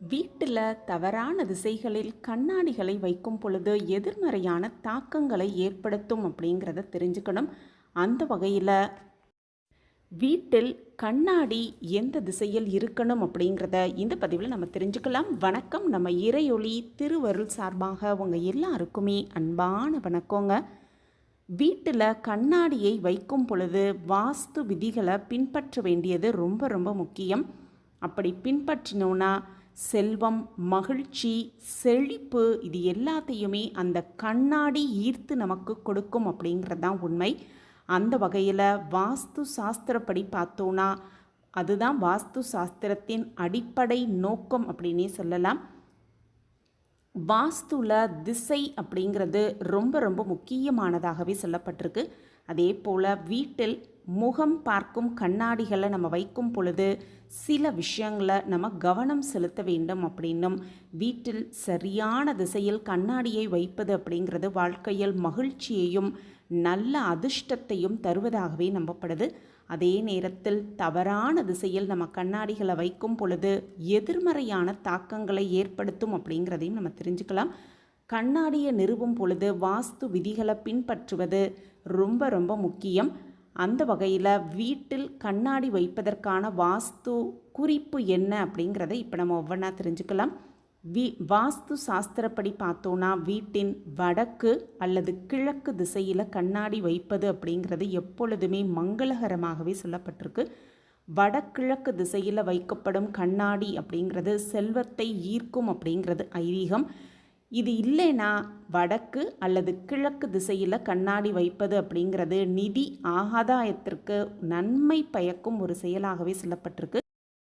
வீட்டில் தவறான திசைகளில் கண்ணாடிகளை வைக்கும் பொழுது எதிர்மறையான தாக்கங்களை ஏற்படுத்தும் அப்படிங்கிறத தெரிஞ்சுக்கணும். அந்த வகையில் வீட்டில் கண்ணாடி எந்த திசையில் இருக்கணும் அப்படிங்கிறத இந்த பதிவில் நம்ம தெரிஞ்சுக்கலாம். வணக்கம். நம்ம இறையொளி திருவருள் சார்பாக உங்கள் எல்லாருக்குமே அன்பான வணக்கங்க. வீட்டில் கண்ணாடியை வைக்கும் பொழுது வாஸ்து விதிகளை பின்பற்ற வேண்டியது ரொம்ப ரொம்ப முக்கியம். அப்படி பின்பற்றினோன்னா செல்வம் மகிழ்ச்சி செழிப்பு இது எல்லாத்தையுமே அந்த கண்ணாடி ஈர்த்து நமக்கு கொடுக்கும் அப்படிங்கிறது தான் உண்மை. அந்த வகையில் வாஸ்து சாஸ்திரப்படி பார்த்தோன்னா அதுதான் வாஸ்து சாஸ்திரத்தின் அடிப்படை நோக்கம் அப்படின்னே சொல்லலாம். வாஸ்துல திசை அப்படிங்கிறது ரொம்ப ரொம்ப முக்கியமானதாகவே சொல்லப்பட்டிருக்கு. அதே போல் வீட்டில் முகம் பார்க்கும் கண்ணாடிகளை நம்ம வைக்கும் பொழுது சில விஷயங்களை நம்ம கவனம் செலுத்த வேண்டும் அப்படின்னும் வீட்டில் சரியான திசையில் கண்ணாடியை வைப்பது அப்படிங்கிறது வாழ்க்கையில் மகிழ்ச்சியையும் நல்ல அதிர்ஷ்டத்தையும் தருவதாகவே நம்பப்படுது. அதே நேரத்தில் தவறான திசையில் நம்ம கண்ணாடிகளை வைக்கும் பொழுது எதிர்மறையான தாக்கங்களை ஏற்படுத்தும் அப்படிங்கிறதையும் நம்ம தெரிஞ்சுக்கலாம். கண்ணாடியை நிறுவும் பொழுது வாஸ்து விதிகளை பின்பற்றுவது ரொம்ப ரொம்ப முக்கியம். அந்த வகையில் வீட்டில் கண்ணாடி வைப்பதற்கான வாஸ்து குறிப்பு என்ன அப்படிங்கிறத இப்போ நம்ம ஒவ்வொன்றா தெரிஞ்சுக்கலாம். வீ வாஸ்து சாஸ்திரப்படி பார்த்தோன்னா வீட்டின் வடக்கு அல்லது கிழக்கு திசையில் கண்ணாடி வைப்பது அப்படிங்கிறது எப்பொழுதுமே மங்களகரமாகவே சொல்லப்பட்டிருக்கு. வடகிழக்கு திசையில் வைக்கப்படும் கண்ணாடி அப்படிங்கிறது செல்வத்தை ஈர்க்கும் அப்படிங்கிறது ஐதீகம். இது இல்லைன்னா வடக்கு அல்லது கிழக்கு திசையில் கண்ணாடி வைப்பது அப்படிங்கிறது நிதி ஆகாதாயத்திற்கு நன்மை பயக்கும் ஒரு செயலாகவே சொல்லப்பட்டிருக்கு.